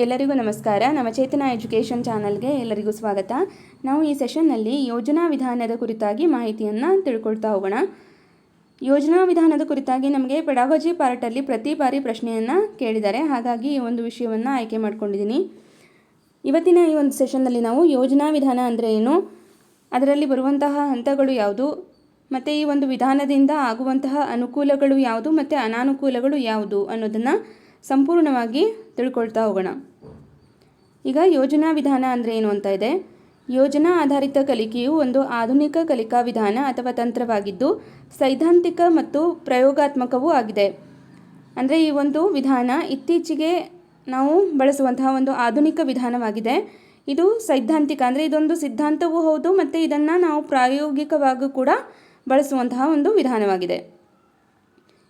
ಎಲ್ಲರಿಗೂ ನಮಸ್ಕಾರ. ನಮ್ಮ ಚೇತನ ಎಜುಕೇಷನ್ ಚಾನಲ್ಗೆ ಎಲ್ಲರಿಗೂ ಸ್ವಾಗತ. ನಾವು ಈ ಸೆಷನ್ನಲ್ಲಿ ಯೋಜನಾ ವಿಧಾನದ ಕುರಿತಾಗಿ ಮಾಹಿತಿಯನ್ನು ತಿಳ್ಕೊಳ್ತಾ ಹೋಗೋಣ. ಯೋಜನಾ ವಿಧಾನದ ಕುರಿತಾಗಿ ನಮಗೆ ಪೆಡಾಗಜಿ ಪಾರ್ಟಲ್ಲಿ ಪ್ರತಿ ಬಾರಿ ಪ್ರಶ್ನೆಯನ್ನು ಕೇಳಿದ್ದಾರೆ. ಹಾಗಾಗಿ ಈ ಒಂದು ವಿಷಯವನ್ನು ಆಯ್ಕೆ ಮಾಡ್ಕೊಂಡಿದ್ದೀನಿ. ಇವತ್ತಿನ ಈ ಒಂದು ಸೆಷನ್ನಲ್ಲಿ ನಾವು ಯೋಜನಾ ವಿಧಾನ ಅಂದರೆ ಏನು, ಅದರಲ್ಲಿ ಬರುವಂತಹ ಹಂತಗಳು ಯಾವುದು, ಮತ್ತು ಈ ಒಂದು ವಿಧಾನದಿಂದ ಆಗುವಂತಹ ಅನುಕೂಲಗಳು ಯಾವುದು, ಮತ್ತು ಅನಾನುಕೂಲಗಳು ಯಾವುದು ಅನ್ನೋದನ್ನು ಸಂಪೂರ್ಣವಾಗಿ ತಿಳ್ಕೊಳ್ತಾ ಹೋಗೋಣ. ಈಗ ಯೋಜನಾ ವಿಧಾನ ಅಂದರೆ ಏನು ಅಂತ ಇದೆ? ಯೋಜನಾ ಆಧಾರಿತ ಕಲಿಕೆಯು ಒಂದು ಆಧುನಿಕ ಕಲಿಕಾ ವಿಧಾನ ಅಥವಾ ತಂತ್ರವಾಗಿದ್ದು ಸೈದ್ಧಾಂತಿಕ ಮತ್ತು ಪ್ರಯೋಗಾತ್ಮಕವೂ ಆಗಿದೆ. ಅಂದರೆ ಈ ಒಂದು ವಿಧಾನ ಇತ್ತೀಚೆಗೆ ನಾವು ಬಳಸುವಂತಹ ಒಂದು ಆಧುನಿಕ ವಿಧಾನವಾಗಿದೆ. ಇದು ಸೈದ್ಧಾಂತಿಕ ಅಂದರೆ ಇದೊಂದು ಸಿದ್ಧಾಂತವೂ ಹೌದು, ಮತ್ತು ಇದನ್ನು ನಾವು ಪ್ರಾಯೋಗಿಕವಾಗಿ ಕೂಡ ಬಳಸುವಂತಹ ಒಂದು ವಿಧಾನವಾಗಿದೆ.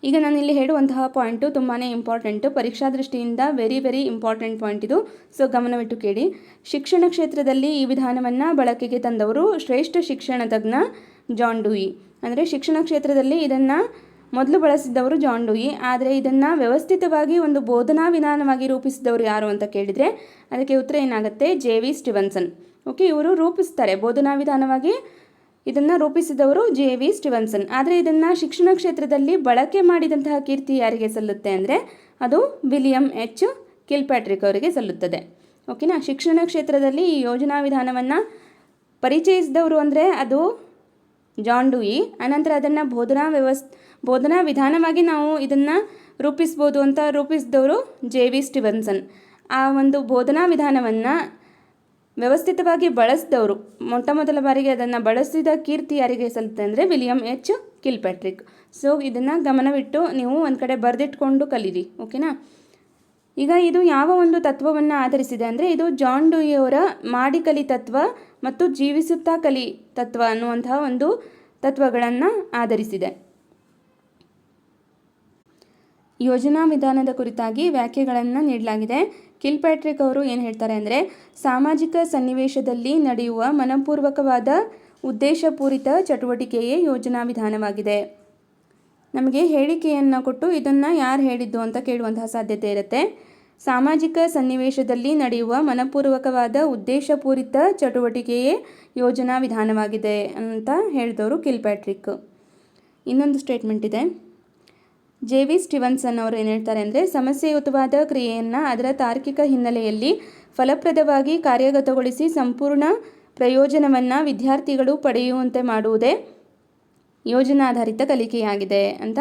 ಈಗ ನಾನು ಇಲ್ಲಿ ಹೇಳುವಂತಹ ಪಾಯಿಂಟು ತುಂಬಾ ಇಂಪಾರ್ಟೆಂಟು ಪರೀಕ್ಷಾ ದೃಷ್ಟಿಯಿಂದ ವೆರಿ ವೆರಿ ಇಂಪಾರ್ಟೆಂಟ್ ಪಾಯಿಂಟ್ ಇದು. ಸೊ ಗಮನವಿಟ್ಟು ಕೇಳಿ. ಶಿಕ್ಷಣ ಕ್ಷೇತ್ರದಲ್ಲಿ ಈ ವಿಧಾನವನ್ನು ಬಳಕೆಗೆ ತಂದವರು ಶ್ರೇಷ್ಠ ಶಿಕ್ಷಣ ತಜ್ಞ ಜಾನ್ ಡೂಯಿ ಅಂದರೆ ಶಿಕ್ಷಣ ಕ್ಷೇತ್ರದಲ್ಲಿ ಇದನ್ನು ಮೊದಲು ಬಳಸಿದ್ದವರು ಜಾನ್ ಡೂಯಿ ಆದರೆ ಇದನ್ನು ವ್ಯವಸ್ಥಿತವಾಗಿ ಒಂದು ಬೋಧನಾ ವಿಧಾನವಾಗಿ ರೂಪಿಸಿದವರು ಯಾರು ಅಂತ ಕೇಳಿದರೆ ಅದಕ್ಕೆ ಉತ್ತರ ಏನಾಗುತ್ತೆ? ಜೆ ವಿ ಸ್ಟಿವನ್ಸನ್ ಓಕೆ ಇವರು ರೂಪಿಸ್ತಾರೆ. ಬೋಧನಾ ವಿಧಾನವಾಗಿ ಇದನ್ನು ರೂಪಿಸಿದವರು ಜೆ ವಿ ಸ್ಟಿವನ್ಸನ್. ಆದರೆ ಇದನ್ನು ಶಿಕ್ಷಣ ಕ್ಷೇತ್ರದಲ್ಲಿ ಬಳಕೆ ಮಾಡಿದಂತಹ ಕೀರ್ತಿ ಯಾರಿಗೆ ಸಲ್ಲುತ್ತೆ ಅಂದರೆ ಅದು ವಿಲಿಯಂ ಎಚ್ ಕಿಲ್ಪ್ಯಾಟ್ರಿಕ್ ಅವರಿಗೆ ಸಲ್ಲುತ್ತದೆ. ಓಕೆನಾ? ಶಿಕ್ಷಣ ಕ್ಷೇತ್ರದಲ್ಲಿ ಈ ಯೋಜನಾ ವಿಧಾನವನ್ನು ಪರಿಚಯಿಸಿದವರು ಅಂದರೆ ಅದು ಜಾನ್ ಡೂಯಿ. ಅನಂತರ ಅದನ್ನು ಬೋಧನಾ ವ್ಯವಸ್, ಬೋಧನಾ ವಿಧಾನವಾಗಿ ನಾವು ಇದನ್ನು ರೂಪಿಸ್ಬೋದು ಅಂತ ರೂಪಿಸಿದವರು ಜೆ ವಿ ಸ್ಟಿವನ್ಸನ್. ಆ ಒಂದು ಬೋಧನಾ ವಿಧಾನವನ್ನು ವ್ಯವಸ್ಥಿತವಾಗಿ ಬಳಸಿದವರು. ಮೊಟ್ಟ ಮೊದಲ ಬಾರಿಗೆ ಅದನ್ನು ಬಳಸಿದ ಕೀರ್ತಿ ಯಾರಿಗೆ ಸಲ್ಲುತ್ತೆ ಅಂದರೆ ವಿಲಿಯಂ ಎಚ್ ಕಿಲ್ಪ್ಯಾಟ್ರಿಕ್. ಸೊ ಇದನ್ನು ಗಮನವಿಟ್ಟು ನೀವು ಒಂದು ಕಡೆ ಬರೆದಿಟ್ಕೊಂಡು ಕಲೀರಿ, ಓಕೆನಾ? ಈಗ ಇದು ಯಾವ ಒಂದು ತತ್ವವನ್ನು ಆಧರಿಸಿದೆ ಅಂದರೆ ಇದು ಜಾನ್ ಡೂಯಿಯವರ ಮಾಡಿ ಕಲಿ ತತ್ವ ಮತ್ತು ಜೀವಿಸುತ್ತಾ ಕಲಿ ತತ್ವ ಅನ್ನುವಂತಹ ಒಂದು ತತ್ವಗಳನ್ನು ಆಧರಿಸಿದೆ. ಯೋಜನಾ ವಿಧಾನದ ಕುರಿತಾಗಿ ವ್ಯಾಖ್ಯೆಗಳನ್ನು ನೀಡಲಾಗಿದೆ. ಕಿಲ್ಪ್ಯಾಟ್ರಿಕ್ ಅವರು ಏನು ಹೇಳ್ತಾರೆ ಅಂದರೆ, ಸಾಮಾಜಿಕ ಸನ್ನಿವೇಶದಲ್ಲಿ ನಡೆಯುವ ಮನಪೂರ್ವಕವಾದ ಉದ್ದೇಶಪೂರಿತ ಚಟುವಟಿಕೆಯೇ ಯೋಜನಾ ವಿಧಾನವಾಗಿದೆ. ನಮಗೆ ಹೇಳಿಕೆಯನ್ನು ಕೊಟ್ಟು ಇದನ್ನು ಯಾರು ಹೇಳಿದ್ದು ಅಂತ ಕೇಳುವಂತಹ ಸಾಧ್ಯತೆ ಇರುತ್ತೆ. ಸಾಮಾಜಿಕ ಸನ್ನಿವೇಶದಲ್ಲಿ ನಡೆಯುವ ಮನಪೂರ್ವಕವಾದ ಉದ್ದೇಶಪೂರಿತ ಚಟುವಟಿಕೆಯೇ ಯೋಜನಾ ವಿಧಾನವಾಗಿದೆ ಅಂತ ಹೇಳಿದವರು ಕಿಲ್ಪ್ಯಾಟ್ರಿಕ್. ಇನ್ನೊಂದು ಸ್ಟೇಟ್ಮೆಂಟ್ ಇದೆ. ಜೆ ವಿ ಸ್ಟಿವನ್ಸನ್ ಅವರು ಏನು ಹೇಳ್ತಾರೆ ಅಂದರೆ, ಸಮಸ್ಯೆಯುತವಾದ ಕ್ರಿಯೆಯನ್ನು ಅದರ ತಾರ್ಕಿಕ ಹಿನ್ನೆಲೆಯಲ್ಲಿ ಫಲಪ್ರದವಾಗಿ ಕಾರ್ಯಗತಗೊಳಿಸಿ ಸಂಪೂರ್ಣ ಪ್ರಯೋಜನವನ್ನು ವಿದ್ಯಾರ್ಥಿಗಳು ಪಡೆಯುವಂತೆ ಮಾಡುವುದೇ ಯೋಜನಾಧಾರಿತ ಕಲಿಕೆಯಾಗಿದೆ ಅಂತ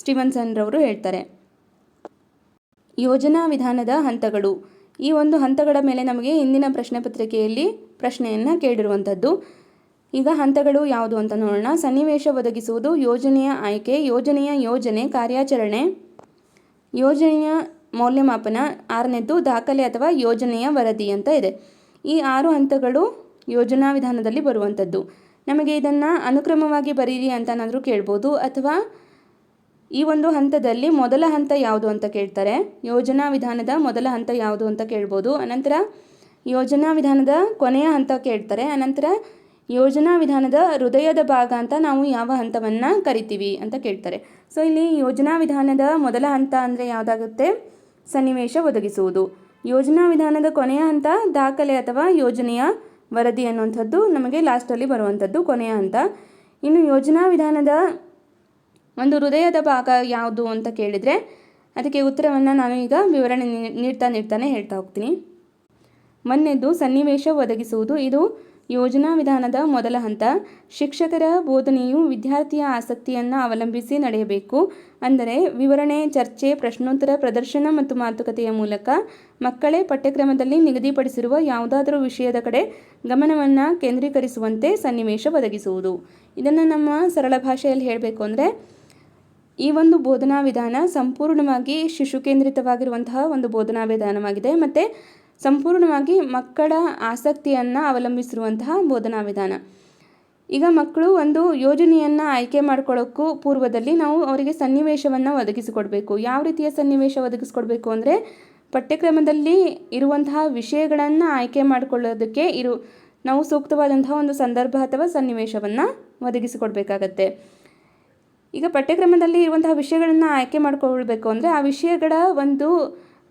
ಸ್ಟಿವನ್ಸನ್ ರವರು ಹೇಳ್ತಾರೆ. ಯೋಜನಾ ವಿಧಾನದ ಹಂತಗಳು. ಈ ಒಂದು ಹಂತಗಳ ಮೇಲೆ ನಮಗೆ ಹಿಂದಿನ ಪ್ರಶ್ನೆ ಪತ್ರಿಕೆಯಲ್ಲಿ ಪ್ರಶ್ನೆಯನ್ನು ಕೇಳಿರುವಂಥದ್ದು. ಈಗ ಹಂತಗಳು ಯಾವುದು ಅಂತ ನೋಡೋಣ. ಸನ್ನಿವೇಶ ಒದಗಿಸುವುದು ಯೋಜನೆಯ ಆಯ್ಕೆ, ಯೋಜನೆಯ ಯೋಜನೆ, ಕಾರ್ಯಾಚರಣೆ. ಯೋಜನೆಯ ಮೌಲ್ಯಮಾಪನ ಆರನೇದ್ದು ದಾಖಲೆ ಅಥವಾ ಯೋಜನೆಯ ವರದಿ ಅಂತ ಇದೆ. ಈ ಆರು ಹಂತಗಳು ಯೋಜನಾ ವಿಧಾನದಲ್ಲಿ ಬರುವಂಥದ್ದು. ನಮಗೆ ಇದನ್ನು ಅನುಕ್ರಮವಾಗಿ ಬರೀರಿ ಅಂತನಾದರೂ ಕೇಳ್ಬೋದು. ಅಥವಾ ಈ ಒಂದು ಹಂತದಲ್ಲಿ ಮೊದಲ ಹಂತ ಯಾವುದು ಅಂತ ಕೇಳ್ತಾರೆ. ಯೋಜನಾ ವಿಧಾನದ ಮೊದಲ ಹಂತ ಯಾವುದು ಅಂತ ಕೇಳ್ಬೋದು. ಅನಂತರ ಯೋಜನಾ ವಿಧಾನದ ಕೊನೆಯ ಹಂತ ಕೇಳ್ತಾರೆ. ಅನಂತರ ಯೋಜನಾ ವಿಧಾನದ ಹೃದಯದ ಭಾಗ ಅಂತ ನಾವು ಯಾವ ಹಂತವನ್ನು ಕರಿತೀವಿ ಅಂತ ಕೇಳ್ತಾರೆ. ಸೊ ಇಲ್ಲಿ ಯೋಜನಾ ವಿಧಾನದ ಮೊದಲ ಹಂತ ಅಂದರೆ ಯಾವುದಾಗುತ್ತೆ? ಸನ್ನಿವೇಶ ಒದಗಿಸುವುದು. ಯೋಜನಾ ವಿಧಾನದ ಕೊನೆಯ ಹಂತ ದಾಖಲೆ ಅಥವಾ ಯೋಜನೆಯ ವರದಿ ಅನ್ನುವಂಥದ್ದು ನಮಗೆ ಲಾಸ್ಟಲ್ಲಿ ಬರುವಂಥದ್ದು ಕೊನೆಯ ಹಂತ. ಇನ್ನು ಯೋಜನಾ ವಿಧಾನದ ಒಂದು ಹೃದಯದ ಭಾಗ ಯಾವುದು ಅಂತ ಕೇಳಿದರೆ ಅದಕ್ಕೆ ಉತ್ತರವನ್ನು ನಾನು ಈಗ ವಿವರಣೆ ನೀಡ್ತಾ ನೀಡ್ತಾನೆ ಹೇಳ್ತಾ ಹೋಗ್ತೀನಿ. ಮೊನ್ನೆದ್ದು ಸನ್ನಿವೇಶ ಒದಗಿಸುವುದು. ಇದು ಯೋಜನಾ ವಿಧಾನದ ಮೊದಲ ಹಂತ, ಶಿಕ್ಷಕರ ಬೋಧನೆಯು ವಿದ್ಯಾರ್ಥಿಯ ಆಸಕ್ತಿಯನ್ನು ಅವಲಂಬಿಸಿ ನಡೆಯಬೇಕು. ಅಂದರೆ ವಿವರಣೆ, ಚರ್ಚೆ, ಪ್ರಶ್ನೋತ್ತರ ಪ್ರದರ್ಶನ ಮತ್ತು ಮಾತುಕತೆಯ ಮೂಲಕ ಮಕ್ಕಳೇ ಪಠ್ಯಕ್ರಮದಲ್ಲಿ ನಿಗದಿಪಡಿಸಿರುವ ಯಾವುದಾದರೂ ವಿಷಯದ ಕಡೆ ಗಮನವನ್ನು ಕೇಂದ್ರೀಕರಿಸುವಂತೆ ಸನ್ನಿವೇಶ ಒದಗಿಸುವುದು. ಇದನ್ನು ನಮ್ಮ ಸರಳ ಭಾಷೆಯಲ್ಲಿ ಹೇಳಬೇಕು ಅಂದರೆ, ಈ ಒಂದು ಬೋಧನಾ ವಿಧಾನ ಸಂಪೂರ್ಣವಾಗಿ ಶಿಶು ಕೇಂದ್ರಿತವಾಗಿರುವಂತಹ ಒಂದು ಬೋಧನಾ ವಿಧಾನವಾಗಿದೆ. ಮತ್ತು ಸಂಪೂರ್ಣವಾಗಿ ಮಕ್ಕಳ ಆಸಕ್ತಿಯನ್ನು ಅವಲಂಬಿಸಿರುವಂತಹ ಬೋಧನಾ ವಿಧಾನ. ಈಗ ಮಕ್ಕಳು ಒಂದು ಯೋಜನೆಯನ್ನು ಆಯ್ಕೆ ಮಾಡ್ಕೊಳ್ಳೋಕ್ಕೂ ಪೂರ್ವದಲ್ಲಿ ನಾವು ಅವರಿಗೆ ಸನ್ನಿವೇಶವನ್ನು ಒದಗಿಸಿಕೊಡಬೇಕು. ಯಾವ ರೀತಿಯ ಸನ್ನಿವೇಶ ಒದಗಿಸ್ಕೊಡ್ಬೇಕು ಅಂದರೆ ಪಠ್ಯಕ್ರಮದಲ್ಲಿ ಇರುವಂತಹ ವಿಷಯಗಳನ್ನು ಆಯ್ಕೆ ಮಾಡಿಕೊಳ್ಳೋದಕ್ಕೆ ಇರು, ನಾವು ಸೂಕ್ತವಾದಂತಹ ಒಂದು ಸಂದರ್ಭ ಅಥವಾ ಸನ್ನಿವೇಶವನ್ನು ಒದಗಿಸಿಕೊಡ್ಬೇಕಾಗತ್ತೆ. ಈಗ ಪಠ್ಯಕ್ರಮದಲ್ಲಿ ಇರುವಂತಹ ವಿಷಯಗಳನ್ನು ಆಯ್ಕೆ ಮಾಡಿಕೊಳ್ಬೇಕು ಅಂದರೆ ಆ ವಿಷಯಗಳ ಒಂದು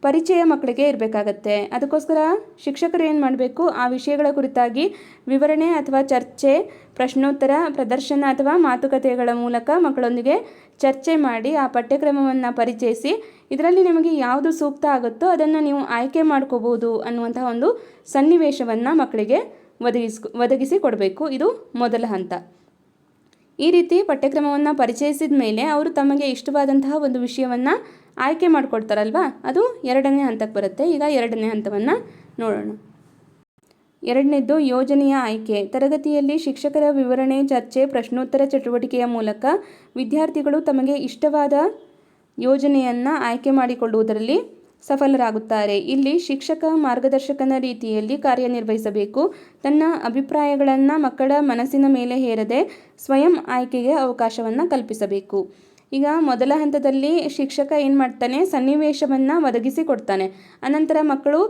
ಪರಿಚಯ ಮಕ್ಕಳಿಗೆ ಇರಬೇಕಾಗತ್ತೆ. ಅದಕ್ಕೋಸ್ಕರ ಶಿಕ್ಷಕರು ಏನು ಮಾಡಬೇಕು? ಆ ವಿಷಯಗಳ ಕುರಿತಾಗಿ ವಿವರಣೆ ಅಥವಾ ಚರ್ಚೆ, ಪ್ರಶ್ನೋತ್ತರ, ಪ್ರದರ್ಶನ ಅಥವಾ ಮಾತುಕತೆಗಳ ಮೂಲಕ ಮಕ್ಕಳೊಂದಿಗೆ ಚರ್ಚೆ ಮಾಡಿ ಆ ಪಠ್ಯಕ್ರಮವನ್ನು ಪರಿಚಯಿಸಿ, ಇದರಲ್ಲಿ ನಿಮಗೆ ಯಾವುದು ಸೂಕ್ತ ಆಗುತ್ತೋ ಅದನ್ನು ನೀವು ಆಯ್ಕೆ ಮಾಡ್ಕೋಬೋದು ಅನ್ನುವಂತಹ ಒಂದು ಸನ್ನಿವೇಶವನ್ನು ಮಕ್ಕಳಿಗೆ ಒದಗಿಸ್ ಒದಗಿಸಿ ಕೊಡಬೇಕು. ಇದು ಮೊದಲ ಹಂತ. ಈ ರೀತಿ ಪಠ್ಯಕ್ರಮವನ್ನು ಪರಿಚಯಿಸಿದ ಮೇಲೆ ಅವರು ತಮಗೆ ಇಷ್ಟವಾದಂತಹ ಒಂದು ವಿಷಯವನ್ನು ಆಯ್ಕೆ ಮಾಡಿಕೊಡ್ತಾರಲ್ವಾ? ಅದು ಎರಡನೇ ಹಂತಕ್ಕೆ ಬರುತ್ತೆ. ಈಗ ಎರಡನೇ ಹಂತವನ್ನು ನೋಡೋಣ. ಎರಡನೇದ್ದು ಯೋಜನೆಯ ಆಯ್ಕೆ. ತರಗತಿಯಲ್ಲಿ ಶಿಕ್ಷಕರ ವಿವರಣೆ, ಚರ್ಚೆ, ಪ್ರಶ್ನೋತ್ತರ ಚಟುವಟಿಕೆಯ ಮೂಲಕ ವಿದ್ಯಾರ್ಥಿಗಳು ತಮಗೆ ಇಷ್ಟವಾದ ಯೋಜನೆಯನ್ನು ಆಯ್ಕೆ ಮಾಡಿಕೊಳ್ಳುವುದರಲ್ಲಿ ಸಫಲರಾಗುತ್ತಾರೆ. ಇಲ್ಲಿ ಶಿಕ್ಷಕ ಮಾರ್ಗದರ್ಶಕನ ರೀತಿಯಲ್ಲಿ ಕಾರ್ಯನಿರ್ವಹಿಸಬೇಕು. ತನ್ನ ಅಭಿಪ್ರಾಯಗಳನ್ನು ಮಕ್ಕಳ ಮನಸ್ಸಿನ ಮೇಲೆ ಹೇರದೆ ಸ್ವಯಂ ಆಯ್ಕೆಗೆ ಅವಕಾಶವನ್ನು ಕಲ್ಪಿಸಬೇಕು. ಈಗ ಮೊದಲ ಹಂತದಲ್ಲಿ ಶಿಕ್ಷಕ ಏನು ಮಾಡ್ತಾನೆ? ಸನ್ನಿವೇಶವನ್ನು ಒದಗಿಸಿ ಕೊಡ್ತಾನೆ. ಅನಂತರ ಮಕ್ಕಳು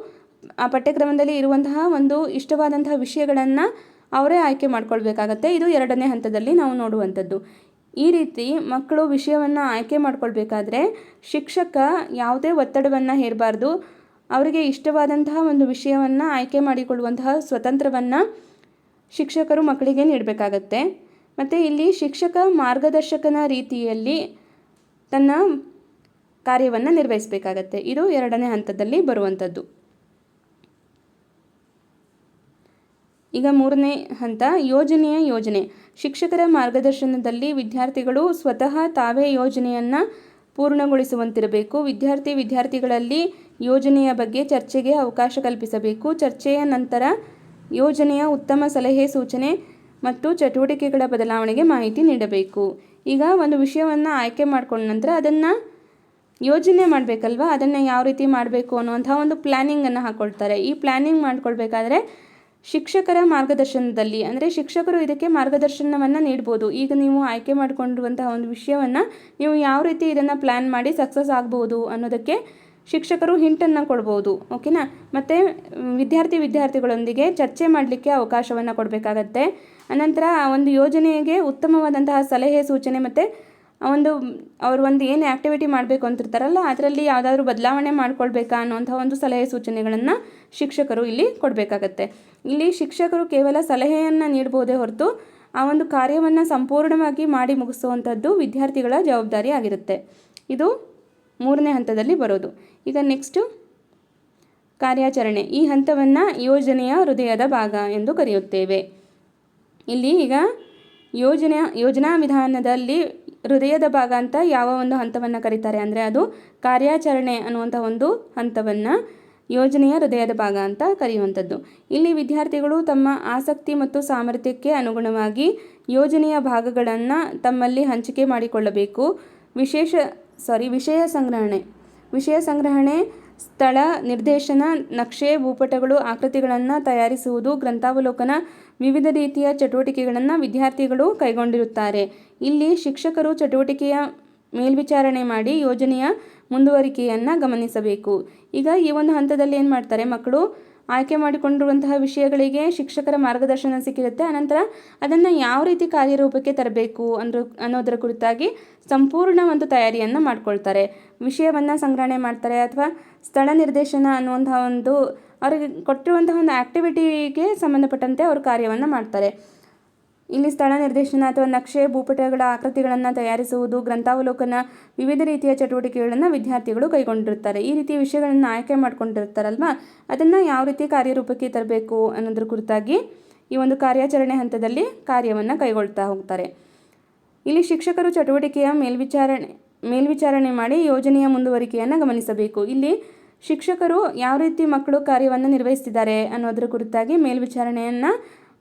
ಆ ಪಠ್ಯಕ್ರಮದಲ್ಲಿ ಇರುವಂತಹ ಒಂದು ಇಷ್ಟವಾದಂತಹ ವಿಷಯಗಳನ್ನು ಅವರೇ ಆಯ್ಕೆ ಮಾಡ್ಕೊಳ್ಬೇಕಾಗತ್ತೆ. ಇದು ಎರಡನೇ ಹಂತದಲ್ಲಿ ನಾವು ನೋಡುವಂಥದ್ದು. ಈ ರೀತಿ ಮಕ್ಕಳು ವಿಷಯವನ್ನು ಆಯ್ಕೆ ಮಾಡ್ಕೊಳ್ಬೇಕಾದ್ರೆ ಶಿಕ್ಷಕ ಯಾವುದೇ ಒತ್ತಡವನ್ನು ಹೇರಬಾರ್ದು. ಅವರಿಗೆ ಇಷ್ಟವಾದಂತಹ ಒಂದು ವಿಷಯವನ್ನು ಆಯ್ಕೆ ಮಾಡಿಕೊಳ್ಳುವಂತಹ ಸ್ವತಂತ್ರವನ್ನು ಶಿಕ್ಷಕರು ಮಕ್ಕಳಿಗೆ ನೀಡಬೇಕಾಗತ್ತೆ. ಮತ್ತು ಇಲ್ಲಿ ಶಿಕ್ಷಕ ಮಾರ್ಗದರ್ಶಕನ ರೀತಿಯಲ್ಲಿ ತನ್ನ ಕಾರ್ಯವನ್ನು ನಿರ್ವಹಿಸಬೇಕಾಗತ್ತೆ. ಇದು ಎರಡನೇ ಹಂತದಲ್ಲಿ ಬರುವಂಥದ್ದು. ಈಗ ಮೂರನೇ ಹಂತ, ಯೋಜನೆಯ ಯೋಜನೆ. ಶಿಕ್ಷಕರ ಮಾರ್ಗದರ್ಶನದಲ್ಲಿ ವಿದ್ಯಾರ್ಥಿಗಳು ಸ್ವತಃ ತಾವೇ ಯೋಜನೆಯನ್ನು ಪೂರ್ಣಗೊಳಿಸುವಂತಿರಬೇಕು. ವಿದ್ಯಾರ್ಥಿ ವಿದ್ಯಾರ್ಥಿಗಳಲ್ಲಿ ಯೋಜನೆಯ ಬಗ್ಗೆ ಚರ್ಚೆಗೆ ಅವಕಾಶ ಕಲ್ಪಿಸಬೇಕು. ಚರ್ಚೆಯ ನಂತರ ಯೋಜನೆಯ ಉತ್ತಮ ಸಲಹೆ ಸೂಚನೆ ಮತ್ತು ಚಟುವಟಿಕೆಗಳ ಬದಲಾವಣೆಗೆ ಮಾಹಿತಿ ನೀಡಬೇಕು. ಈಗ ಒಂದು ವಿಷಯವನ್ನು ಆಯ್ಕೆ ಮಾಡಿಕೊಂಡ ನಂತರ ಅದನ್ನು ಯೋಜನೆ ಮಾಡಬೇಕಲ್ವ? ಅದನ್ನು ಯಾವ ರೀತಿ ಮಾಡಬೇಕು ಅನ್ನುವಂಥ ಒಂದು ಪ್ಲ್ಯಾನಿಂಗನ್ನು ಹಾಕ್ಕೊಳ್ತಾರೆ ಈ ಪ್ಲ್ಯಾನಿಂಗ್ ಮಾಡ್ಕೊಳ್ಬೇಕಾದ್ರೆ ಶಿಕ್ಷಕರ ಮಾರ್ಗದರ್ಶನದಲ್ಲಿ, ಅಂದರೆ ಶಿಕ್ಷಕರು ಇದಕ್ಕೆ ಮಾರ್ಗದರ್ಶನವನ್ನು ನೀಡ್ಬೋದು. ಈಗ ನೀವು ಆಯ್ಕೆ ಮಾಡಿಕೊಂಡಿರುವಂತಹ ಒಂದು ವಿಷಯವನ್ನು ನೀವು ಯಾವ ರೀತಿ ಇದನ್ನು ಪ್ಲ್ಯಾನ್ ಮಾಡಿ ಸಕ್ಸಸ್ ಆಗ್ಬೋದು ಅನ್ನೋದಕ್ಕೆ ಶಿಕ್ಷಕರು ಹಿಂಟನ್ನು ಕೊಡ್ಬೋದು, ಓಕೆನಾ? ಮತ್ತು ವಿದ್ಯಾರ್ಥಿ ವಿದ್ಯಾರ್ಥಿಗಳೊಂದಿಗೆ ಚರ್ಚೆ ಮಾಡಲಿಕ್ಕೆ ಅವಕಾಶವನ್ನು ಕೊಡಬೇಕಾಗತ್ತೆ. ಅನಂತರ ಆ ಒಂದು ಯೋಜನೆಗೆ ಉತ್ತಮವಾದಂತಹ ಸಲಹೆ, ಸೂಚನೆ ಮತ್ತು ಒಂದು, ಅವರು ಒಂದು ಏನು ಆ್ಯಕ್ಟಿವಿಟಿ ಮಾಡಬೇಕು ಅಂತಿರ್ತಾರಲ್ಲ, ಅದರಲ್ಲಿ ಯಾವುದಾದ್ರೂ ಬದಲಾವಣೆ ಮಾಡ್ಕೊಳ್ಬೇಕಾ ಅನ್ನೋಂಥ ಒಂದು ಸಲಹೆ, ಸೂಚನೆಗಳನ್ನು ಶಿಕ್ಷಕರು ಇಲ್ಲಿ ಕೊಡಬೇಕಾಗತ್ತೆ. ಇಲ್ಲಿ ಶಿಕ್ಷಕರು ಕೇವಲ ಸಲಹೆಯನ್ನು ನೀಡ್ಬೋದೇ ಹೊರತು ಆ ಒಂದು ಕಾರ್ಯವನ್ನು ಸಂಪೂರ್ಣವಾಗಿ ಮಾಡಿ ಮುಗಿಸುವಂಥದ್ದು ವಿದ್ಯಾರ್ಥಿಗಳ ಜವಾಬ್ದಾರಿ ಆಗಿರುತ್ತೆ. ಇದು ಮೂರನೇ ಹಂತದಲ್ಲಿ ಬರೋದು. ಈಗ ನೆಕ್ಸ್ಟು ಕಾರ್ಯಾಚರಣೆ. ಈ ಹಂತವನ್ನು ಯೋಜನೆಯ ಹೃದಯದ ಭಾಗ ಎಂದು ಕರೆಯುತ್ತೇವೆ. ಇಲ್ಲಿ ಈಗ ಯೋಜನೆ ಯೋಜನಾ ವಿಧಾನದಲ್ಲಿ ಹೃದಯದ ಭಾಗ ಅಂತ ಯಾವ ಒಂದು ಹಂತವನ್ನು ಕರೀತಾರೆ ಅಂದರೆ ಅದು ಕಾರ್ಯಾಚರಣೆ ಅನ್ನುವಂಥ ಒಂದು ಹಂತವನ್ನು ಯೋಜನೆಯ ಹೃದಯದ ಭಾಗ ಅಂತ ಕರೆಯುವಂಥದ್ದು. ಇಲ್ಲಿ ವಿದ್ಯಾರ್ಥಿಗಳು ತಮ್ಮ ಆಸಕ್ತಿ ಮತ್ತು ಸಾಮರ್ಥ್ಯಕ್ಕೆ ಅನುಗುಣವಾಗಿ ಯೋಜನೆಯ ಭಾಗಗಳನ್ನು ತಮ್ಮಲ್ಲಿ ಹಂಚಿಕೆ ಮಾಡಿಕೊಳ್ಳಬೇಕು. ವಿಶೇಷ ಸಾರಿ ವಿಷಯ ಸಂಗ್ರಹಣೆ. ವಿಷಯ ಸಂಗ್ರಹಣೆ, ಸ್ಥಳ ನಿರ್ದೇಶನ, ನಕ್ಷೆ, ಭೂಪಟಗಳು, ಆಕೃತಿಗಳನ್ನು ತಯಾರಿಸುವುದು, ಗ್ರಂಥಾವಲೋಕನ ವಿವಿಧ ರೀತಿಯ ಚಟುವಟಿಕೆಗಳನ್ನು ವಿದ್ಯಾರ್ಥಿಗಳು ಕೈಗೊಂಡಿರುತ್ತಾರೆ. ಇಲ್ಲಿ ಶಿಕ್ಷಕರು ಚಟುವಟಿಕೆಯ ಮೇಲ್ವಿಚಾರಣೆ ಮಾಡಿ ಯೋಜನೆಯ ಮುಂದುವರಿಕೆಯನ್ನು ಗಮನಿಸಬೇಕು. ಈಗ ಈ ಒಂದು ಹಂತದಲ್ಲಿ ಏನು ಮಾಡ್ತಾರೆ ಮಕ್ಕಳು? ಆಯ್ಕೆ ಮಾಡಿಕೊಂಡಿರುವಂತಹ ವಿಷಯಗಳಿಗೆ ಶಿಕ್ಷಕರ ಮಾರ್ಗದರ್ಶನ ಸಿಕ್ಕಿರುತ್ತೆ. ಅನಂತರ ಅದನ್ನು ಯಾವ ರೀತಿ ಕಾರ್ಯರೂಪಕ್ಕೆ ತರಬೇಕು ಅಂದ್ರ, ಅನ್ನೋದರ ಕುರಿತಾಗಿ ಸಂಪೂರ್ಣ ಒಂದು ತಯಾರಿಯನ್ನು ಮಾಡ್ಕೊಳ್ತಾರೆ. ವಿಷಯವನ್ನು ಸಂಗ್ರಹಣೆ ಮಾಡ್ತಾರೆ ಅಥವಾ ಸ್ಥಳ ನಿರ್ದೇಶನ ಅನ್ನುವಂತಹ ಒಂದು ಅವರಿಗೆ ಕೊಟ್ಟಿರುವಂತಹ ಒಂದು ಆ್ಯಕ್ಟಿವಿಟಿಗೆ ಸಂಬಂಧಪಟ್ಟಂತೆ ಅವರು ಕಾರ್ಯವನ್ನು ಮಾಡ್ತಾರೆ. ಇಲ್ಲಿ ಸ್ಥಳ ನಿರ್ದೇಶನ ಅಥವಾ ನಕ್ಷೆ, ಭೂಪಟಗಳ ಆಕೃತಿಗಳನ್ನು ತಯಾರಿಸುವುದು, ಗ್ರಂಥಾವಲೋಕನ ವಿವಿಧ ರೀತಿಯ ಚಟುವಟಿಕೆಗಳನ್ನು ವಿದ್ಯಾರ್ಥಿಗಳು ಕೈಗೊಂಡಿರುತ್ತಾರೆ. ಈ ರೀತಿಯ ವಿಷಯಗಳನ್ನು ಆಯ್ಕೆ ಮಾಡ್ಕೊಂಡಿರ್ತಾರಲ್ವ ಅದನ್ನು ಯಾವ ರೀತಿ ಕಾರ್ಯರೂಪಕ್ಕೆ ತರಬೇಕು ಅನ್ನೋದ್ರ ಕುರಿತಾಗಿ ಈ ಒಂದು ಕಾರ್ಯಾಚರಣೆ ಹಂತದಲ್ಲಿ ಕಾರ್ಯವನ್ನು ಕೈಗೊಳ್ತಾ ಹೋಗ್ತಾರೆ. ಇಲ್ಲಿ ಶಿಕ್ಷಕರು ಚಟುವಟಿಕೆಯ ಮೇಲ್ವಿಚಾರಣೆ ಮೇಲ್ವಿಚಾರಣೆ ಮಾಡಿ ಯೋಜನೆಯ ಮುಂದುವರಿಕೆಯನ್ನು ಗಮನಿಸಬೇಕು. ಇಲ್ಲಿ ಶಿಕ್ಷಕರು ಯಾವ ರೀತಿ ಮಕ್ಕಳು ಕಾರ್ಯವನ್ನು ನಿರ್ವಹಿಸ್ತಿದ್ದಾರೆ ಅನ್ನೋದ್ರ ಕುರಿತಾಗಿ ಮೇಲ್ವಿಚಾರಣೆಯನ್ನು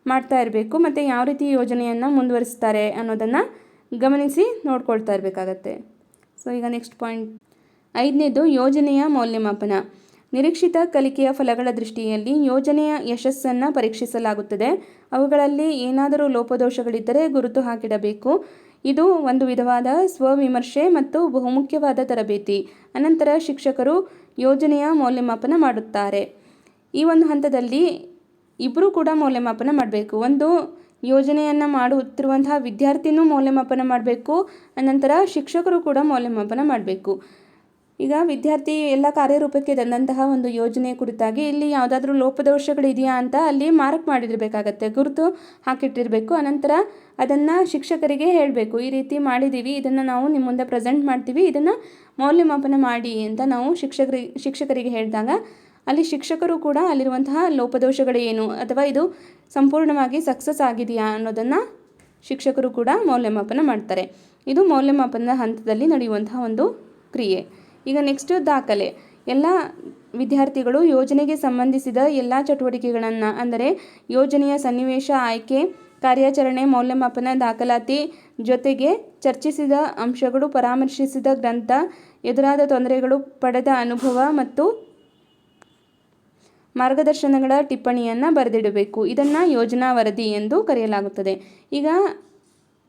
ಮಾಡ್ತಾ ಇರಬೇಕು ಮತ್ತು ಯಾವ ರೀತಿ ಯೋಜನೆಯನ್ನು ಮುಂದುವರಿಸ್ತಾರೆ ಅನ್ನೋದನ್ನು ಗಮನಿಸಿ ನೋಡ್ಕೊಳ್ತಾ ಇರಬೇಕಾಗತ್ತೆ. ಸೊ ಈಗ ನೆಕ್ಸ್ಟ್ ಪಾಯಿಂಟ್ ಐದನೇದು ಯೋಜನೆಯ ಮೌಲ್ಯಮಾಪನ. ನಿರೀಕ್ಷಿತ ಕಲಿಕೆಯ ಫಲಗಳ ದೃಷ್ಟಿಯಲ್ಲಿ ಯೋಜನೆಯ ಯಶಸ್ಸನ್ನು ಪರೀಕ್ಷಿಸಲಾಗುತ್ತದೆ. ಅವುಗಳಲ್ಲಿ ಏನಾದರೂ ಲೋಪದೋಷಗಳಿದ್ದರೆ ಗುರುತು ಹಾಕಿಡಬೇಕು. ಇದು ಒಂದು ವಿಧವಾದ ಸ್ವವಿಮರ್ಶೆ ಮತ್ತು ಬಹುಮುಖ್ಯವಾದ ತರಬೇತಿ. ಅನಂತರ ಶಿಕ್ಷಕರು ಯೋಜನೆಯ ಮೌಲ್ಯಮಾಪನ ಮಾಡುತ್ತಾರೆ. ಈ ಒಂದು ಹಂತದಲ್ಲಿ ಇಬ್ಬರೂ ಕೂಡ ಮೌಲ್ಯಮಾಪನ ಮಾಡಬೇಕು. ಒಂದು ಯೋಜನೆಯನ್ನು ಮಾಡುತ್ತಿರುವಂತಹ ವಿದ್ಯಾರ್ಥಿನೂ ಮೌಲ್ಯಮಾಪನ ಮಾಡಬೇಕು, ಅನಂತರ ಶಿಕ್ಷಕರು ಕೂಡ ಮೌಲ್ಯಮಾಪನ ಮಾಡಬೇಕು. ಈಗ ವಿದ್ಯಾರ್ಥಿ ಎಲ್ಲ ಕಾರ್ಯರೂಪಕ್ಕೆ ತಂದಂತಹ ಒಂದು ಯೋಜನೆ ಕುರಿತಾಗಿ ಇಲ್ಲಿ ಯಾವುದಾದ್ರೂ ಲೋಪದೋಷಗಳಿದೆಯಾ ಅಂತ ಅಲ್ಲಿ ಮಾರ್ಕ್ ಮಾಡಿರಬೇಕಾಗತ್ತೆ. ಗುರುತು ಹಾಕಿಟ್ಟಿರಬೇಕು, ಅನಂತರ ಅದನ್ನು ಶಿಕ್ಷಕರಿಗೆ ಹೇಳಬೇಕು. ಈ ರೀತಿ ಮಾಡಿದ್ದೀವಿ ಇದನ್ನು ನಾವು ನಿಮ್ಮ ಮುಂದೆ ಪ್ರೆಸೆಂಟ್ ಮಾಡ್ತೀವಿ, ಇದನ್ನು ಮೌಲ್ಯಮಾಪನ ಮಾಡಿ ಅಂತ ನಾವು ಶಿಕ್ಷಕರಿಗೆ ಶಿಕ್ಷಕರಿಗೆ ಹೇಳಿದಾಗ ಅಲ್ಲಿ ಶಿಕ್ಷಕರು ಕೂಡ ಅಲ್ಲಿರುವಂತಹ ಲೋಪದೋಷಗಳು ಏನು? ಅಥವಾ ಇದು ಸಂಪೂರ್ಣವಾಗಿ ಸಕ್ಸಸ್ ಆಗಿದೆಯಾ ಅನ್ನೋದನ್ನು ಶಿಕ್ಷಕರು ಕೂಡ ಮೌಲ್ಯಮಾಪನ ಮಾಡ್ತಾರೆ. ಇದು ಮೌಲ್ಯಮಾಪನದ ಹಂತದಲ್ಲಿ ನಡೆಯುವಂತಹ ಒಂದು ಕ್ರಿಯೆ. ಈಗ ನೆಕ್ಸ್ಟ್ ದಾಖಲೆ. ಎಲ್ಲ ವಿದ್ಯಾರ್ಥಿಗಳು ಯೋಜನೆಗೆ ಸಂಬಂಧಿಸಿದ ಎಲ್ಲ ಚಟುವಟಿಕೆಗಳನ್ನು, ಅಂದರೆ ಯೋಜನೆಯ ಸನ್ನಿವೇಶ, ಆಯ್ಕೆ, ಕಾರ್ಯಾಚರಣೆ, ಮೌಲ್ಯಮಾಪನ, ದಾಖಲಾತಿ ಜೊತೆಗೆ ಚರ್ಚಿಸಿದ ಅಂಶಗಳು, ಪರಾಮರ್ಶಿಸಿದ ಗ್ರಂಥ, ಎದುರಾದ ತೊಂದರೆಗಳು, ಪಡೆದ ಅನುಭವ ಮತ್ತು ಮಾರ್ಗದರ್ಶನಗಳ ಟಿಪ್ಪಣಿಯನ್ನು ಬರೆದಿಡಬೇಕು. ಇದನ್ನು ಯೋಜನಾ ವರದಿ ಎಂದು ಕರೆಯಲಾಗುತ್ತದೆ. ಈಗ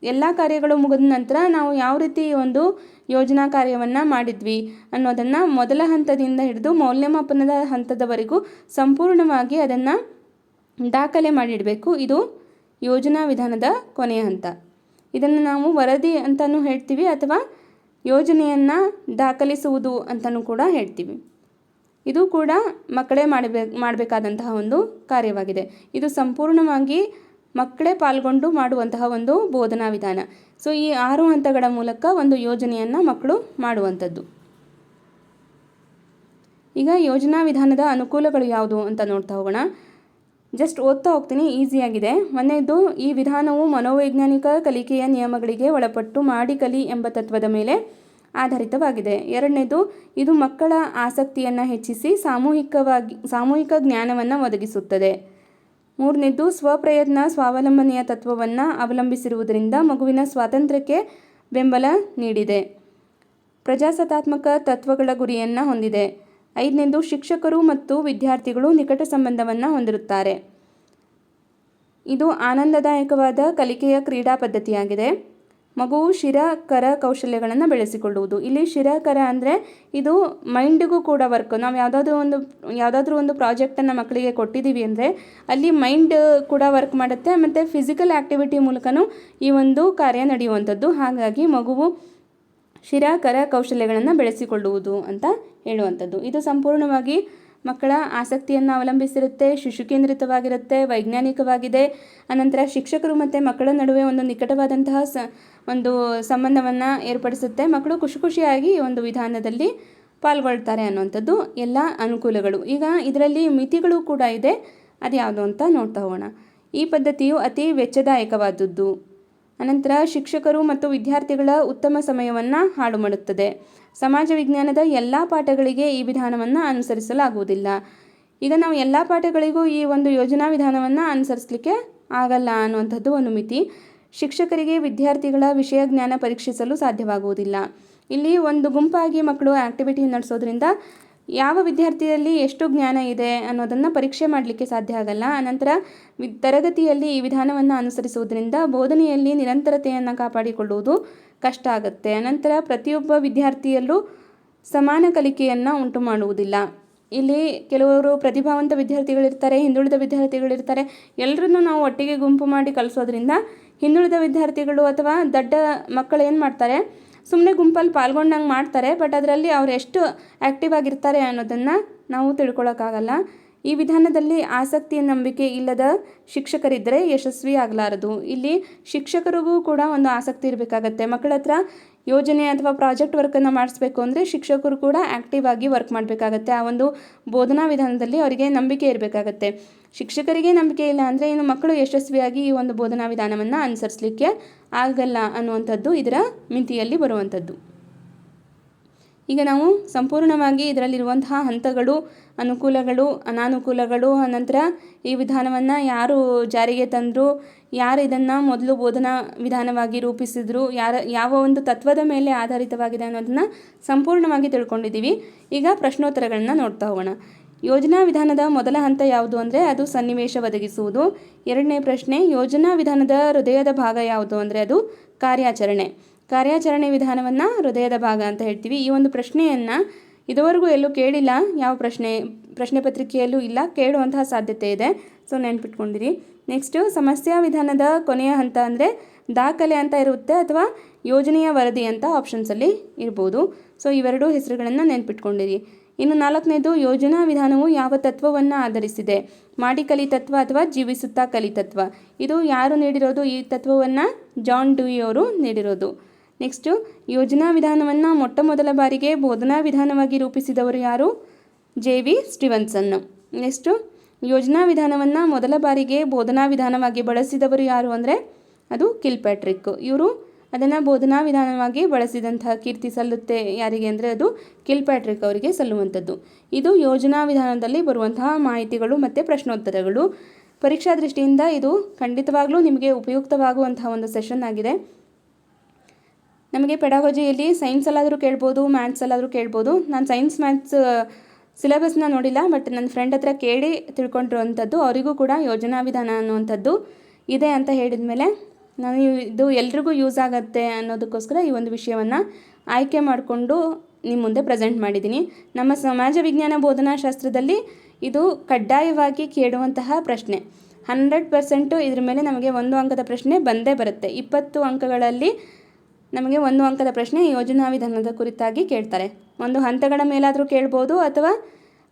ಎಲ್ಲ ಕಾರ್ಯಗಳು ಮುಗಿದ ನಂತರ ನಾವು ಯಾವ ರೀತಿ ಒಂದು ಯೋಜನಾ ಕಾರ್ಯವನ್ನು ಮಾಡಿದ್ವಿ ಅನ್ನೋದನ್ನು ಮೊದಲ ಹಂತದಿಂದ ಹಿಡಿದು ಮೌಲ್ಯಮಾಪನದ ಹಂತದವರೆಗೂ ಸಂಪೂರ್ಣವಾಗಿ ಅದನ್ನು ದಾಖಲೆ ಮಾಡಿಡಬೇಕು. ಇದು ಯೋಜನಾ ವಿಧಾನದ ಕೊನೆಯ ಹಂತ. ಇದನ್ನು ನಾವು ವರದಿ ಅಂತಲೂ ಹೇಳ್ತೀವಿ ಅಥವಾ ಯೋಜನೆಯನ್ನು ದಾಖಲಿಸುವುದು ಅಂತಲೂ ಕೂಡ ಹೇಳ್ತೀವಿ. ಇದು ಕೂಡ ಮಕ್ಕಳೇ ಮಾಡಬೇಕು ಮಾಡಬೇಕಾದಂತಹ ಒಂದು ಕಾರ್ಯವಾಗಿದೆ. ಇದು ಸಂಪೂರ್ಣವಾಗಿ ಮಕ್ಕಳೇ ಪಾಲ್ಗೊಂಡು ಮಾಡುವಂತಹ ಒಂದು ಬೋಧನಾ ವಿಧಾನ. ಸೊ, ಈ ಆರು ಹಂತಗಳ ಮೂಲಕ ಒಂದು ಯೋಜನೆಯನ್ನು ಮಕ್ಕಳು ಮಾಡುವಂಥದ್ದು. ಈಗ ಯೋಜನಾ ವಿಧಾನದ ಅನುಕೂಲಗಳು ಯಾವುದು ಅಂತ ನೋಡ್ತಾ ಹೋಗೋಣ. ಜಸ್ಟ್ ಓದ್ತಾ ಹೋಗ್ತೀನಿ ಈಸಿಯಾಗಿದೆ ಮೊನ್ನೆದು ಈ ವಿಧಾನವು ಮನೋವೈಜ್ಞಾನಿಕ ಕಲಿಕೆಯ ನಿಯಮಗಳಿಗೆ ಒಳಪಟ್ಟು ಮಾಡಿ ಕಲಿ ಎಂಬ ತತ್ವದ ಮೇಲೆ ಆಧಾರಿತವಾಗಿದೆ. ಎರಡನೇದು, ಇದು ಮಕ್ಕಳ ಆಸಕ್ತಿಯನ್ನು ಹೆಚ್ಚಿಸಿ ಸಾಮೂಹಿಕವಾಗಿ, ಸಾಮೂಹಿಕ ಜ್ಞಾನವನ್ನು ಒದಗಿಸುತ್ತದೆ. ಮೂರನೇದು, ಸ್ವಪ್ರಯತ್ನ, ಸ್ವಾವಲಂಬನೆಯ ತತ್ವವನ್ನು ಅವಲಂಬಿಸಿರುವುದರಿಂದ ಮಗುವಿನ ಸ್ವಾತಂತ್ರ್ಯಕ್ಕೆ ಬೆಂಬಲ ನೀಡಿದೆ. ಪ್ರಜಾಸತ್ತಾತ್ಮಕ ತತ್ವಗಳ ಗುರಿಯನ್ನು ಹೊಂದಿದೆ. ಐದನೇದು, ಶಿಕ್ಷಕರು ಮತ್ತು ವಿದ್ಯಾರ್ಥಿಗಳು ನಿಕಟ ಸಂಬಂಧವನ್ನು ಹೊಂದಿರುತ್ತಾರೆ. ಇದು ಆನಂದದಾಯಕವಾದ ಕಲಿಕೆಯ ಕ್ರೀಡಾ ಪದ್ಧತಿಯಾಗಿದೆ. ಮಗುವು ಶಿರ ಕರ ಕೌಶಲ್ಯಗಳನ್ನು ಬೆಳೆಸಿಕೊಳ್ಳುವುದು. ಇಲ್ಲಿ ಶಿರ ಕರ ಅಂದರೆ ಇದು ಮೈಂಡಿಗೂ ಕೂಡ ವರ್ಕ್ ನಾವು ಯಾವುದಾದ್ರೂ ಒಂದು ಯಾವುದಾದ್ರೂ ಒಂದು ಪ್ರಾಜೆಕ್ಟನ್ನು ಮಕ್ಕಳಿಗೆ ಕೊಟ್ಟಿದ್ದೀವಿ ಅಂದರೆ ಅಲ್ಲಿ ಮೈಂಡ್ ಕೂಡ ವರ್ಕ್ ಮಾಡುತ್ತೆ, ಮತ್ತು ಫಿಸಿಕಲ್ ಆ್ಯಕ್ಟಿವಿಟಿ ಮೂಲಕನೂ ಈ ಒಂದು ಕಾರ್ಯ ನಡೆಯುವಂಥದ್ದು. ಹಾಗಾಗಿ ಮಗುವು ಶಿರ ಕರ ಕೌಶಲ್ಯಗಳನ್ನು ಬೆಳೆಸಿಕೊಳ್ಳುವುದು ಅಂತ ಹೇಳುವಂಥದ್ದು. ಇದು ಸಂಪೂರ್ಣವಾಗಿ ಮಕ್ಕಳ ಆಸಕ್ತಿಯನ್ನು ಅವಲಂಬಿಸಿರುತ್ತೆ ಶಿಶು ಕೇಂದ್ರಿತವಾಗಿರುತ್ತೆ ವೈಜ್ಞಾನಿಕವಾಗಿದೆ. ಅನಂತರ ಶಿಕ್ಷಕರು ಮತ್ತು ಮಕ್ಕಳ ನಡುವೆ ಒಂದು ನಿಕಟವಾದಂತಹ ಸ, ಒಂದು ಸಂಬಂಧವನ್ನು ಏರ್ಪಡಿಸುತ್ತೆ. ಮಕ್ಕಳು ಖುಷಿ ಖುಷಿಯಾಗಿ ಒಂದು ವಿಧಾನದಲ್ಲಿ ಪಾಲ್ಗೊಳ್ತಾರೆ ಅನ್ನುವಂಥದ್ದು ಎಲ್ಲ ಅನುಕೂಲಗಳು. ಈಗ ಇದರಲ್ಲಿ ಮಿತಿಗಳು ಕೂಡ ಇದೆ. ಅದು ಯಾವುದು ಅಂತ ನೋಡ್ತಾ ಹೋಗೋಣ. ಈ ಪದ್ಧತಿಯು ಅತಿ ವೆಚ್ಚದಾಯಕವಾದದ್ದು. ಅನಂತರ ಶಿಕ್ಷಕರು ಮತ್ತು ವಿದ್ಯಾರ್ಥಿಗಳ ಉತ್ತಮ ಸಮಯವನ್ನು ಹಾಳು ಮಾಡುತ್ತದೆ. ಸಮಾಜ ವಿಜ್ಞಾನದ ಎಲ್ಲ ಪಾಠಗಳಿಗೆ ಈ ವಿಧಾನವನ್ನು ಅನುಸರಿಸಲಾಗುವುದಿಲ್ಲ. ಈಗ ನಾವು ಎಲ್ಲ ಪಾಠಗಳಿಗೂ ಈ ಒಂದು ಯೋಜನಾ ವಿಧಾನವನ್ನು ಅನುಸರಿಸಲಿಕ್ಕೆ ಆಗಲ್ಲ ಅನ್ನುವಂಥದ್ದು ಒಂದು ಮಿತಿ ಶಿಕ್ಷಕರಿಗೆ ವಿದ್ಯಾರ್ಥಿಗಳ ವಿಷಯ ಜ್ಞಾನ ಪರೀಕ್ಷಿಸಲು ಸಾಧ್ಯವಾಗುವುದಿಲ್ಲ. ಇಲ್ಲಿ ಒಂದು ಗುಂಪಾಗಿ ಮಕ್ಕಳು ಆ್ಯಕ್ಟಿವಿಟಿ ನಡೆಸೋದ್ರಿಂದ ಯಾವ ವಿದ್ಯಾರ್ಥಿಯಲ್ಲಿ ಎಷ್ಟು ಜ್ಞಾನ ಇದೆ ಅನ್ನೋದನ್ನು ಪರೀಕ್ಷೆ ಮಾಡಲಿಕ್ಕೆ ಸಾಧ್ಯ ಆಗಲ್ಲ. ಅನಂತರ ವಿ, ತರಗತಿಯಲ್ಲಿ ಈ ವಿಧಾನವನ್ನು ಅನುಸರಿಸುವುದರಿಂದ ಬೋಧನೆಯಲ್ಲಿ ನಿರಂತರತೆಯನ್ನು ಕಾಪಾಡಿಕೊಳ್ಳುವುದು ಕಷ್ಟ ಆಗುತ್ತೆ. ಅನಂತರ ಪ್ರತಿಯೊಬ್ಬ ವಿದ್ಯಾರ್ಥಿಯಲ್ಲೂ ಸಮಾನ ಕಲಿಕೆಯನ್ನು ಉಂಟು ಮಾಡುವುದಿಲ್ಲ. ಇಲ್ಲಿ ಕೆಲವರು ಪ್ರತಿಭಾವಂತ ವಿದ್ಯಾರ್ಥಿಗಳಿರ್ತಾರೆ, ಹಿಂದುಳಿದ ವಿದ್ಯಾರ್ಥಿಗಳಿರ್ತಾರೆ. ಎಲ್ಲರನ್ನೂ ನಾವು ಒಟ್ಟಿಗೆ ಗುಂಪು ಮಾಡಿ ಕಲಿಸೋದ್ರಿಂದ ಹಿಂದುಳಿದ ವಿದ್ಯಾರ್ಥಿಗಳು ಅಥವಾ ದಡ್ಡ ಮಕ್ಕಳು ಏನು ಮಾಡ್ತಾರೆ? ಸುಮ್ಮನೆ ಗುಂಪಲ್ಲಿ ಪಾಲ್ಗೊಂಡಂಗೆ ಮಾಡ್ತಾರೆ ಬಟ್ ಅದರಲ್ಲಿ ಅವ್ರು ಎಷ್ಟು ಆ್ಯಕ್ಟಿವ್ ಆಗಿರ್ತಾರೆ ಅನ್ನೋದನ್ನು ನಾವು ತಿಳ್ಕೊಳ್ಳೋಕ್ಕಾಗಲ್ಲ ಈ ವಿಧಾನದಲ್ಲಿ ಆಸಕ್ತಿಯ ನಂಬಿಕೆ ಇಲ್ಲದ ಶಿಕ್ಷಕರಿದ್ದರೆ ಯಶಸ್ವಿ ಆಗಲಾರದು. ಇಲ್ಲಿ ಶಿಕ್ಷಕರಿಗೂ ಕೂಡ ಒಂದು ಆಸಕ್ತಿ ಇರಬೇಕಾಗತ್ತೆ. ಮಕ್ಕಳ ಹತ್ರ ಯೋಜನೆ ಅಥವಾ ಪ್ರಾಜೆಕ್ಟ್ ವರ್ಕನ್ನು ಮಾಡಿಸ್ಬೇಕು ಅಂದರೆ ಶಿಕ್ಷಕರು ಕೂಡ ಆ್ಯಕ್ಟಿವ್ ಆಗಿ ವರ್ಕ್ ಮಾಡಬೇಕಾಗತ್ತೆ. ಆ ಒಂದು ಬೋಧನಾ ವಿಧಾನದಲ್ಲಿ ಅವರಿಗೆ ನಂಬಿಕೆ ಇರಬೇಕಾಗತ್ತೆ. ಶಿಕ್ಷಕರಿಗೆ ನಂಬಿಕೆ ಇಲ್ಲ ಅಂದರೆ ಏನು, ಮಕ್ಕಳು ಯಶಸ್ವಿಯಾಗಿ ಈ ಒಂದು ಬೋಧನಾ ವಿಧಾನವನ್ನು ಅನುಸರಿಸಲಿಕ್ಕೆ ಆಗಲ್ಲ ಅನ್ನುವಂಥದ್ದು ಇದರ ಮಿತಿಯಲ್ಲಿ ಬರುವಂಥದ್ದು. ಈಗ ನಾವು ಸಂಪೂರ್ಣವಾಗಿ ಇದರಲ್ಲಿರುವಂತಹ ಹಂತಗಳು, ಅನುಕೂಲಗಳು, ಅನಾನುಕೂಲಗಳು, ಅನಂತರ ಈ ವಿಧಾನವನ್ನು ಯಾರು ಜಾರಿಗೆ ತಂದರು, ಯಾರು ಇದನ್ನು ಮೊದಲು ಬೋಧನಾ ವಿಧಾನವಾಗಿ ರೂಪಿಸಿದ್ರು, ಯಾರ, ಯಾವ ಒಂದು ತತ್ವದ ಮೇಲೆ ಆಧಾರಿತವಾಗಿದೆ ಅನ್ನೋದನ್ನು ಸಂಪೂರ್ಣವಾಗಿ ತಿಳ್ಕೊಂಡಿದ್ದೀವಿ. ಈಗ ಪ್ರಶ್ನೋತ್ತರಗಳನ್ನ ನೋಡ್ತಾ ಹೋಗೋಣ. ಯೋಜನಾ ವಿಧಾನದ ಮೊದಲ ಹಂತ ಯಾವುದು ಅಂದರೆ ಅದು ಸನ್ನಿವೇಶ ಒದಗಿಸುವುದು. ಎರಡನೇ ಪ್ರಶ್ನೆ, ಯೋಜನಾ ವಿಧಾನದ ಹೃದಯದ ಭಾಗ ಯಾವುದು ಅಂದರೆ ಅದು ಕಾರ್ಯಾಚರಣೆ. ಕಾರ್ಯಾಚರಣೆ ವಿಧಾನವನ್ನು ಹೃದಯದ ಭಾಗ ಅಂತ ಹೇಳ್ತೀವಿ. ಈ ಒಂದು ಪ್ರಶ್ನೆಯನ್ನು ಇದುವರೆಗೂ ಎಲ್ಲೂ ಕೇಳಿಲ್ಲ, ಯಾವ ಪ್ರಶ್ನೆ ಪ್ರಶ್ನೆ ಪತ್ರಿಕೆಯಲ್ಲೂ ಇಲ್ಲ, ಕೇಳುವಂತಹ ಸಾಧ್ಯತೆ ಇದೆ. ಸೊ ನೆನ್ಪಿಟ್ಕೊಂಡಿರಿ. ನೆಕ್ಸ್ಟು ಸಮಸ್ಯಾ ವಿಧಾನದ ಕೊನೆಯ ಹಂತ ಅಂದರೆ ದಾಖಲೆ ಅಂತ ಇರುತ್ತೆ ಅಥವಾ ಯೋಜನೆಯ ವರದಿ ಅಂತ ಆಪ್ಷನ್ಸಲ್ಲಿ ಇರ್ಬೋದು. ಸೊ ಇವೆರಡೂ ಹೆಸರುಗಳನ್ನು ನೆನ್ಪಿಟ್ಕೊಂಡಿರಿ. ಇನ್ನು ನಾಲ್ಕನೇದು, ಯೋಜನಾ ವಿಧಾನವು ಯಾವ ತತ್ವವನ್ನು ಆಧರಿಸಿದೆ? ಮಾಡಿ ಕಲಿ ತತ್ವ ಅಥವಾ ಜೀವಿಸುತ್ತಾ ಕಲಿ ತತ್ವ? ಇದು ಯಾರು ನೀಡಿರೋದು? ಈ ತತ್ವವನ್ನು ಜಾನ್ ಡ್ಯೂಯಿ ಅವರು ನೀಡಿರೋದು. ನೆಕ್ಸ್ಟು, ಯೋಜನಾ ವಿಧಾನವನ್ನು ಮೊಟ್ಟ ಮೊದಲ ಬಾರಿಗೆ ಬೋಧನಾ ವಿಧಾನವಾಗಿ ರೂಪಿಸಿದವರು ಯಾರು? J V Stevenson. ನೆಕ್ಸ್ಟು, ಯೋಜನಾ ವಿಧಾನವನ್ನು ಮೊದಲ ಬಾರಿಗೆ ಬೋಧನಾ ವಿಧಾನವಾಗಿ ಬಳಸಿದವರು ಯಾರು ಅಂದರೆ ಅದು ಕಿಲ್ಪ್ಯಾಟ್ರಿಕ್. ಇವರು ಅದನ್ನು ಬೋಧನಾ ವಿಧಾನವಾಗಿ ಬಳಸಿದಂತಹ ಕೀರ್ತಿ ಸಲ್ಲುತ್ತೆ ಯಾರಿಗೆ ಅಂದರೆ ಅದು ಕಿಲ್ ಪ್ಯಾಟ್ರಿಕ್ ಅವರಿಗೆ ಸಲ್ಲುವಂಥದ್ದು. ಇದು ಯೋಜನಾ ವಿಧಾನದಲ್ಲಿ ಬರುವಂತಹ ಮಾಹಿತಿಗಳು ಮತ್ತು ಪ್ರಶ್ನೋತ್ತರಗಳು. ಪರೀಕ್ಷಾ ದೃಷ್ಟಿಯಿಂದ ಇದು ಖಂಡಿತವಾಗಲೂ ನಿಮಗೆ ಉಪಯುಕ್ತವಾಗುವಂತಹ ಒಂದು ಸೆಷನ್ ಆಗಿದೆ. ನಮಗೆ ಪೆಡಾಗೋಜಿಯಲ್ಲಿ ಸೈನ್ಸಲ್ಲಾದರೂ ಕೇಳ್ಬೋದು ಮ್ಯಾಥ್ಸಲ್ಲಾದರೂ ಕೇಳ್ಬೋದು. ನಾನು ಸೈನ್ಸ್, ಮ್ಯಾಥ್ಸ್ ಸಿಲೆಬಸ್ನ ನೋಡಿಲ್ಲ, ಬಟ್ ನನ್ನ ಫ್ರೆಂಡ್ ಹತ್ರ ಕೇಳಿ ತಿಳ್ಕೊಂಡಿರುವಂಥದ್ದು, ಅವರಿಗೂ ಕೂಡ ಯೋಜನಾ ವಿಧಾನ ಅನ್ನುವಂಥದ್ದು ಇದೆ ಅಂತ ಹೇಳಿದ ಮೇಲೆ ನಾನು ಇದು ಎಲ್ರಿಗೂ ಯೂಸ್ ಆಗುತ್ತೆ ಅನ್ನೋದಕ್ಕೋಸ್ಕರ ಈ ಒಂದು ವಿಷಯವನ್ನು ಆಯ್ಕೆ ಮಾಡಿಕೊಂಡು ನಿಮ್ಮ ಮುಂದೆ ಪ್ರೆಸೆಂಟ್ ಮಾಡಿದ್ದೀನಿ. ನಮ್ಮ ಸಮಾಜ ವಿಜ್ಞಾನ ಬೋಧನಾಶಾಸ್ತ್ರದಲ್ಲಿ ಇದು ಕಡ್ಡಾಯವಾಗಿ ಕೇಳುವಂತಹ ಪ್ರಶ್ನೆ. ಹಂಡ್ರೆಡ್ ಪರ್ಸೆಂಟು ಇದ್ರ ಮೇಲೆ ನಮಗೆ ಒಂದು ಅಂಕದ ಪ್ರಶ್ನೆ ಬಂದೇ ಬರುತ್ತೆ. ಇಪ್ಪತ್ತು ಅಂಕಗಳಲ್ಲಿ ನಮಗೆ ಒಂದು ಅಂಕದ ಪ್ರಶ್ನೆ ಯೋಜನಾ ವಿಧಾನದ ಕುರಿತಾಗಿ ಕೇಳ್ತಾರೆ. ಒಂದು ಹಂತಗಳ ಮೇಲಾದರೂ ಕೇಳ್ಬೋದು ಅಥವಾ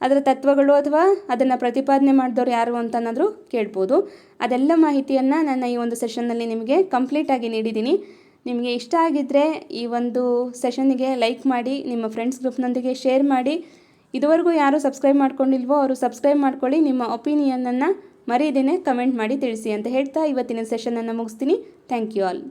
ಅದರ ತತ್ವಗಳು ಅಥವಾ ಅದನ್ನು ಪ್ರತಿಪಾದನೆ ಮಾಡಿದವರು ಯಾರು ಅಂತನಾದರೂ ಕೇಳ್ಬೋದು. ಅದೆಲ್ಲ ಮಾಹಿತಿಯನ್ನು ನನ್ನ ಈ ಒಂದು ಸೆಷನ್ನಲ್ಲಿ ನಿಮಗೆ ಕಂಪ್ಲೀಟಾಗಿ ನೀಡಿದ್ದೀನಿ. ನಿಮಗೆ ಇಷ್ಟ ಆಗಿದ್ದರೆ ಈ ಒಂದು ಸೆಷನ್ನಿಗೆ ಲೈಕ್ ಮಾಡಿ, ನಿಮ್ಮ ಫ್ರೆಂಡ್ಸ್ ಗ್ರೂಪ್ನೊಂದಿಗೆ ಶೇರ್ ಮಾಡಿ. ಇದುವರೆಗೂ ಯಾರು ಸಬ್ಸ್ಕ್ರೈಬ್ ಮಾಡ್ಕೊಂಡಿಲ್ವೋ ಅವರು ಸಬ್ಸ್ಕ್ರೈಬ್ ಮಾಡ್ಕೊಳ್ಳಿ. ನಿಮ್ಮ ಒಪಿನಿಯನನ್ನು ಮರೆಯದೇನೆ ಕಮೆಂಟ್ ಮಾಡಿ ತಿಳಿಸಿ ಅಂತ ಹೇಳ್ತಾ ಇವತ್ತಿನ ಸೆಷನನ್ನು ಮುಗಿಸ್ತೀನಿ. Thank you all